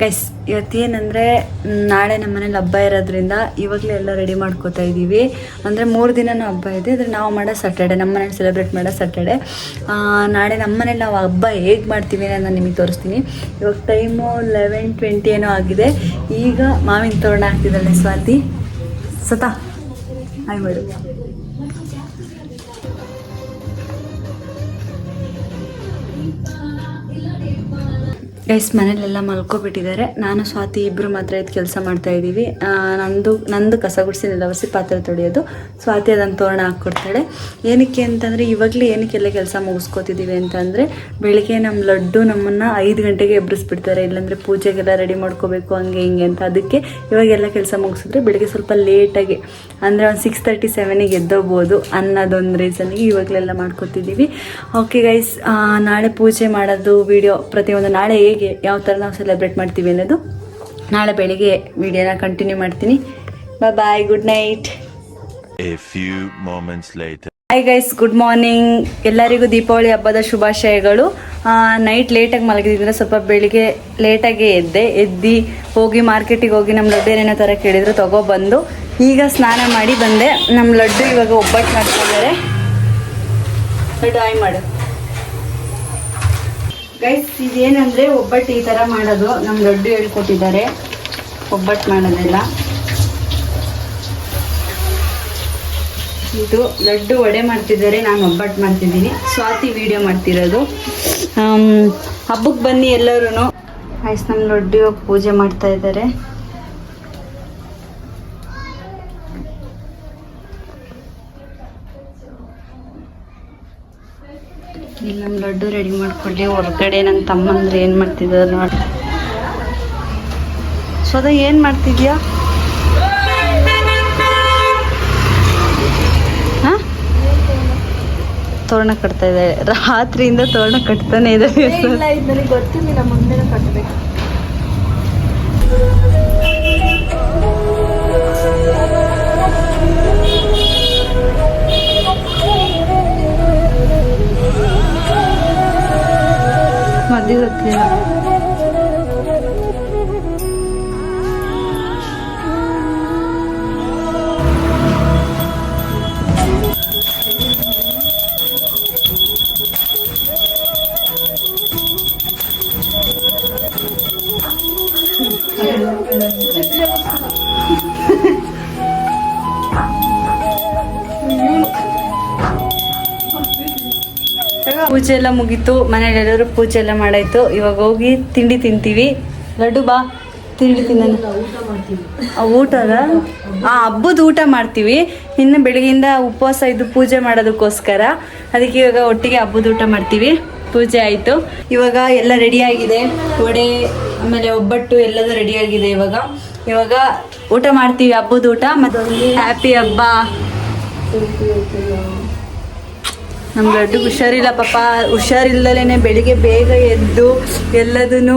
Guys ಇವತ್ತೇನಂದರೆ ನಾಳೆ ನಮ್ಮ ಮನೇಲಿ ಹಬ್ಬ ಇರೋದ್ರಿಂದ ಇವಾಗಲೇ ಎಲ್ಲ ರೆಡಿ ಮಾಡ್ಕೋತಾ ಇದ್ದೀವಿ ಅಂದರೆ ಮೂರು ದಿನನೂ ಹಬ್ಬ ಇದೆ. ಆದರೆ ನಾವು ಮಾಡೋ ಸ್ಯಾಟರ್ಡೆ ನಮ್ಮ ಮನೇಲಿ ಸೆಲೆಬ್ರೇಟ್ ಮಾಡೋ ಸ್ಯಾಟರ್ಡೆ ನಾಳೆ ನಮ್ಮ ಮನೇಲಿ ನಾವು ಹಬ್ಬ ಹೇಗೆ ಮಾಡ್ತೀವಿ ನಾನು ನಿಮಗೆ ತೋರಿಸ್ತೀನಿ. ಇವಾಗ ಟೈಮು ಲೆವೆನ್ ಟ್ವೆಂಟಿ ಏನೋ ಆಗಿದೆ. ಈಗ ಮಾವಿನ ತೋರಣ ಆಗ್ತಿದ್ದಾಳೆ ಸ್ವಾತಿ. ಸತಾ ಹಾಯ್ ಮಾಡು. ಗೈಸ್ ಮನೇಲೆಲ್ಲ ಮಲ್ಕೊಬಿಟ್ಟಿದ್ದಾರೆ. ನಾನು, ಸ್ವಾತಿ ಇಬ್ಬರು ಮಾತ್ರ ಇದು ಕೆಲಸ ಮಾಡ್ತಾ ಇದ್ದೀವಿ. ನಂದು ನಂದು ಕಸ ಗುಡಿಸಿ ನೆಲವರಿಸಿ ಪಾತ್ರೆ ತೊಳೆಯೋದು. ಸ್ವಾತಿ ಅದನ್ನು ತೋರಣ ಹಾಕ್ಕೊಡ್ತಾಳೆ. ಏನಕ್ಕೆ ಅಂತಂದರೆ, ಇವಾಗಲೇ ಏನಕ್ಕೆಲ್ಲ ಕೆಲಸ ಮುಗಿಸ್ಕೋತಿದ್ದೀವಿ ಅಂತಂದರೆ, ಬೆಳಿಗ್ಗೆ ನಮ್ಮ ಲಡ್ಡು ನಮ್ಮನ್ನು ಐದು ಗಂಟೆಗೆ ಎಬ್ಬರಿಸ್ಬಿಡ್ತಾರೆ ಇಲ್ಲಾಂದರೆ ಪೂಜೆಗೆಲ್ಲ ರೆಡಿ ಮಾಡ್ಕೋಬೇಕು, ಹಂಗೆ, ಹಿಂಗೆ ಅಂತ. ಅದಕ್ಕೆ ಇವಾಗೆಲ್ಲ ಕೆಲಸ ಮುಗಿಸಿದ್ರೆ ಬೆಳಿಗ್ಗೆ ಸ್ವಲ್ಪ ಲೇಟಾಗಿ, ಅಂದರೆ ಒಂದು ಸಿಕ್ಸ್ ತರ್ಟಿ ಸೆವೆನಿಗೆ ಎದ್ದೋಗ್ಬೋದು ಅನ್ನೋದೊಂದು ರೀಸನ್ಗೆ ಇವಾಗಲೆಲ್ಲ ಮಾಡ್ಕೋತಿದ್ದೀವಿ ಓಕೆ ಗೈಸ್ ನಾಳೆ ಪೂಜೆ ಮಾಡೋದು ವಿಡಿಯೋ ಪ್ರತಿಯೊಂದು ನಾಳೆ ಯಾವ ಥರ ನಾವು ಸೆಲೆಬ್ರೇಟ್ ಮಾಡ್ತೀವಿ ಅನ್ನೋದು ನಾಳೆ ಬೆಳಿಗ್ಗೆ ವಿಡಿಯೋನ ಕಂಟಿನ್ಯೂ ಮಾಡ್ತೀನಿ. Bye bye good night. Hi guys good morning ಎಲ್ಲರಿಗೂ ದೀಪಾವಳಿ ಹಬ್ಬದ ಶುಭಾಶಯಗಳು. ನೈಟ್ ಲೇಟಾಗಿ ಮಲಗಿದ್ರೆ ಸ್ವಲ್ಪ ಬೆಳಿಗ್ಗೆ ಲೇಟಾಗಿ ಎದ್ದೆ. ಎದ್ದು ಹೋಗಿ ಮಾರ್ಕೆಟಿಗೆ ಹೋಗಿ ನಮ್ಮ ಲಡ್ಡು ಏನೇನೋ ಥರ ಕೇಳಿದ್ರು ತಗೊಬಂದು ಈಗ ಸ್ನಾನ ಮಾಡಿ ಬಂದೆ. ನಮ್ಮ ಲಡ್ಡು ಇವಾಗ ಒಬ್ಬಟ್ಟು ಮಾಡ್ತಿದ್ದಾರೆ. ಲಡ್ಡು ಆಯ್ ಮಾಡು. ಗೈಸ್ ಇದೇನಂದ್ರೆ ಒಬ್ಬಟ್ಟು ಈ ತರ ಮಾಡೋದು. ನಮ್ಮ ಲಡ್ಡು ಹೇಳ್ಕೊಟ್ಟಿದ್ದಾರೆ. ಒಬ್ಬಟ್ಟು ಮಾಡೋದೆಲ್ಲ. ಇದು ಲಡ್ಡು ವಡೆ ಮಾಡ್ತಿದ್ದಾರೆ. ನಾನು ಒಬ್ಬಟ್ಟು ಮಾಡ್ತಿದ್ದೀನಿ. ಸ್ವಾತಿ ವಿಡಿಯೋ ಮಾಡ್ತಿರೋದು. ಹಬ್ಬಕ್ಕೆ ಬನ್ನಿ ಎಲ್ಲರೂ ಆಯ್ತು ನಮ್ಮ ಲಡ್ಡು ಪೂಜೆ ಮಾಡ್ತಾ ಇದ್ದಾರೆ. ನಮ್ಮ ಲಡ್ಡು ರೆಡಿ ಮಾಡ್ಕೊಳ್ಳಿ ಹೊರಗಡೆ ನನ್ನ ತಮ್ಮಂದ್ರೆ ಏನು ಮಾಡ್ತಿದ್ದಾರೆ ನೋಡಿ. ಸ್ವದ ಏನು ಮಾಡ್ತಿದ್ಯಾ? ಹಾ? ತೋರಣ ಕಟ್ತಾ ಇದ್ದಾರೆ ರಾತ್ರಿಯಿಂದ ತೋರಣ ಕಟ್ತಾನೆ ಇದ್ದಾರೆ ಗೊತ್ತಿಲ್ಲ ಮುಂದೆ ನನಗೆ ಗೊತ್ತಿರಲಿಲ್ಲ ಮುಂದೆ ಕಟ್ಟಬೇಕು ಮದ್ವೆ ಗೊತ್ತಿಲ್ಲ ಪೂಜೆ ಎಲ್ಲ ಮುಗೀತು ಮನೇಲಿ ಎಲ್ಲರೂ ಪೂಜೆ ಎಲ್ಲ ಮಾಡಾಯ್ತು. ಇವಾಗ ಹೋಗಿ ತಿಂಡಿ ತಿಂತೀವಿ. ಲಡ್ಡು ಬಾ ತಿಂಡಿ ತಿನ್ನೋಣ. ಆ, ಊಟದ ಆ ಹಬ್ಬದ ಊಟ ಮಾಡ್ತೀವಿ. ಇನ್ನು ಬೆಳಗಿಂದ ಉಪವಾಸ ಇದ್ದು ಪೂಜೆ ಮಾಡೋದಕ್ಕೋಸ್ಕರ. ಅದಕ್ಕೆ ಇವಾಗ ಒಟ್ಟಿಗೆ ಹಬ್ಬದ ಊಟ ಮಾಡ್ತೀವಿ. ಪೂಜೆ ಆಯಿತು. ಇವಾಗ ಎಲ್ಲ ರೆಡಿ ಆಗಿದೆ. ವಡೆ ಆಮೇಲೆ ಒಬ್ಬಟ್ಟು ಎಲ್ಲದೂ ರೆಡಿ ಆಗಿದೆ ಇವಾಗ. ಇವಾಗ ಊಟ ಮಾಡ್ತೀವಿ ಹಬ್ಬದ ಊಟ. ಮತ್ತು ಹ್ಯಾಪಿ ಹಬ್ಬ. ನಮ್ಮ ಲಡ್ಡು ಹುಷಾರಿಲ್ಲ ಪಾಪ. ಹುಷಾರಿಲ್ಲದೇನೆ ಬೆಳಿಗ್ಗೆ ಬೇಗ ಎದ್ದು ಎಲ್ಲದನ್ನು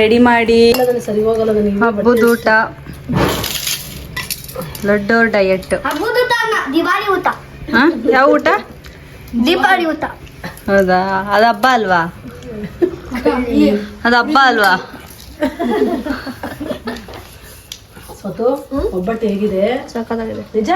ರೆಡಿ ಮಾಡಿ. ಸರಿ ಹೋಗಲ್ಲ ನನಗೆ ಹಬ್ಬದ ಊಟ ಲಡ್ಡು ಡಯಟ್ ಹಾಂ? ಯಾವ ಊಟ? ದೀಪಾವಳಿ ಊಟ. ಹೌದಾ? ಅದು ಹಬ್ಬ ಅಲ್ವಾ? ಅದು ಹಬ್ಬ ಅಲ್ವಾ? ಒಬ್ಬಟ್ಟು ಹೇಗಿದೆ? ನಿಜ?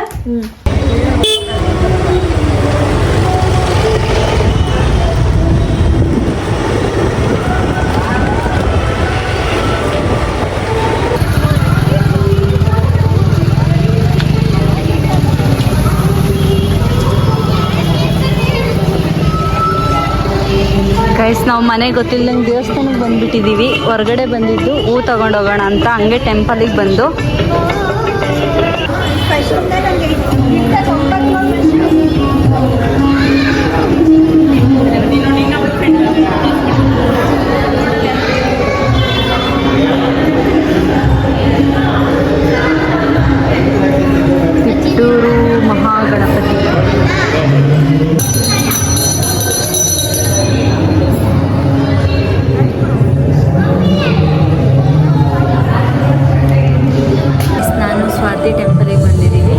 ಗೈಸ್ ನಾವು ಮನೆಗೆ ಗೊತ್ತಿಲ್ಲದಂಗೆ ದೇವಸ್ಥಾನಕ್ಕೆ ಬಂದ್ಬಿಟ್ಟಿದ್ದೀವಿ ಹೊರಗಡೆ ಬಂದಿದ್ದು ಹೂ ತಗೊಂಡೋಗೋಣ ಅಂತ ಹಂಗೆ ಟೆಂಪಲಿಗೆ ಬಂದು. ನಾನು ಸ್ವಾತಿ ಟೆಂಪಲಿಗೆ ಬಂದಿದ್ದೀನಿ.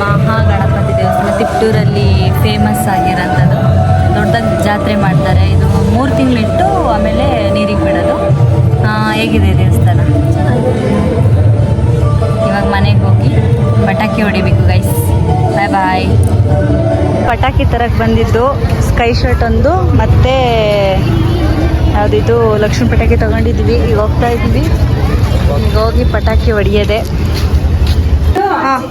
ಮಹಾಗಣಪತಿ ದೇವಸ್ಥಾನ, ತಿಪ್ಟೂರಲ್ಲಿ ಫೇಮಸ್ ಆಗಿರೋಂಥದ್ದು. ದೊಡ್ಡದಾಗಿ ಜಾತ್ರೆ ಮಾಡ್ತಾರೆ. ಇದು ಮೂರು ತಿಂಗಳಿಟ್ಟು ಆಮೇಲೆ ನೀರಿಗೆ ಬಿಡೋದು. ಹೇಗಿದೆ ದೇವಸ್ಥಾನ? ಇವಾಗ ಮನೆಗೆ ಹೋಗಿ ಪಟಾಕಿ ಹೊಡಿಬೇಕು ಗೈಸ್ ಬಾಯ್ ಬಾಯ್ ಪಟಾಕಿ ತರಕ್ಕೆ ಬಂದಿದ್ದು ಸ್ಕೈ ಶರ್ಟ್ ಒಂದು, ಮತ್ತು ಯಾವುದಿದು ಲಕ್ಷ್ಮೀ ಪಟಾಕಿ ತಗೊಂಡಿದ್ವಿ ಈಗ ಹೋಗ್ತಾ ಇದ್ವಿ. ಈಗ ಹೋಗಿ ಪಟಾಕಿ ಹೊಡಿಯೋದೆ. ಹಾಂ.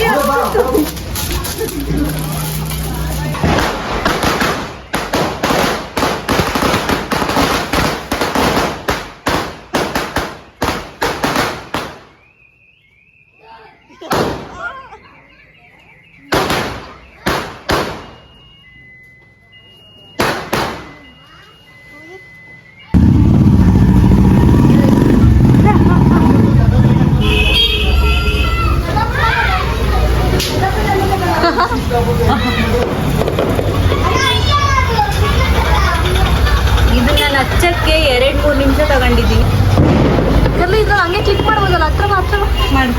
Obrigado. ಎಲ್ಲ ಇದ್ರ ಹಂಗೆ ಕ್ಲಿಕ್ ಮಾಡ್ಬೋದಲ್ಲ? ಹತ್ರ ಹತ್ರ ಮಾಡಿ.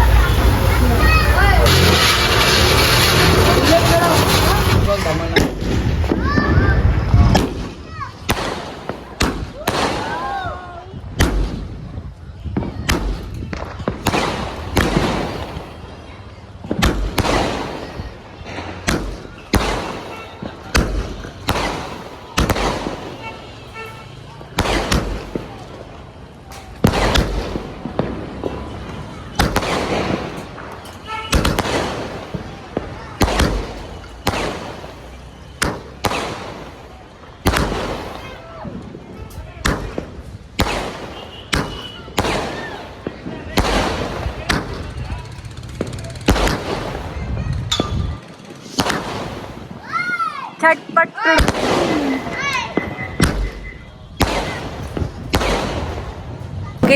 ಚಟ್ಪಟ್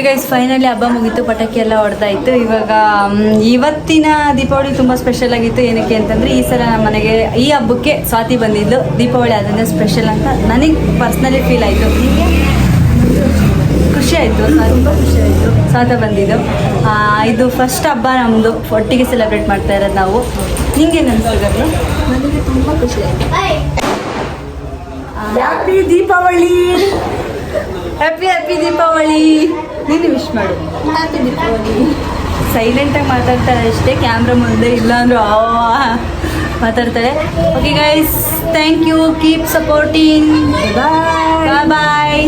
ಗೈಸ್ ಫೈನಲಿ ಹಬ್ಬ ಮುಗೀತು ಪಟಾಕಿ ಎಲ್ಲ ಹೊಡೆದಾಯ್ತು. ಇವಾಗ ಇವತ್ತಿನ ದೀಪಾವಳಿ ತುಂಬ ಸ್ಪೆಷಲ್ ಆಗಿತ್ತು. ಏನಕ್ಕೆ ಅಂತಂದರೆ, ಈ ಸಲ ನಮ್ಮ ಮನೆಗೆ, ಈ ಹಬ್ಬಕ್ಕೆ ಸ್ವಾತಿ ಬಂದಿದ್ದು ದೀಪಾವಳಿ, ಅದನ್ನೇ ಸ್ಪೆಷಲ್ ಅಂತ ನನಗೆ ಪರ್ಸ್ನಲಿ ಫೀಲ್ ಆಯಿತು. ನಿಮಗೆ ಖುಷಿ ಆಯಿತು. ತುಂಬ ಖುಷಿ ಆಯಿತು. ಸ್ವಾತ ಬಂದಿದ್ದು. ಇದು ಫಸ್ಟ್ ಹಬ್ಬ ನಮ್ಮದು ಒಟ್ಟಿಗೆ ಸೆಲೆಬ್ರೇಟ್ ಮಾಡ್ತಾ ಇರೋದು ನಾವು. ಅನಿಸ್ತು ಗರ್ಲು ನನಗೆ ತುಂಬಾ ಖುಷಿ ಆಯ್ತು. Hey. Happy Deepavali happy happy Deepavali ನೀನು ವಿಶ್ ಮಾಡು. ಹ್ಯಾಪಿ ದೀಪಾವಳಿ ಸೈಲೆಂಟಾಗಿ ಮಾತಾಡ್ತಾರೆ ಅಷ್ಟೇ ಕ್ಯಾಮ್ರಾ ಮುಂದೆ ಇಲ್ಲಾಂದ್ರೂ ಮಾತಾಡ್ತಾರೆ. Okay guys thank you keep supporting bye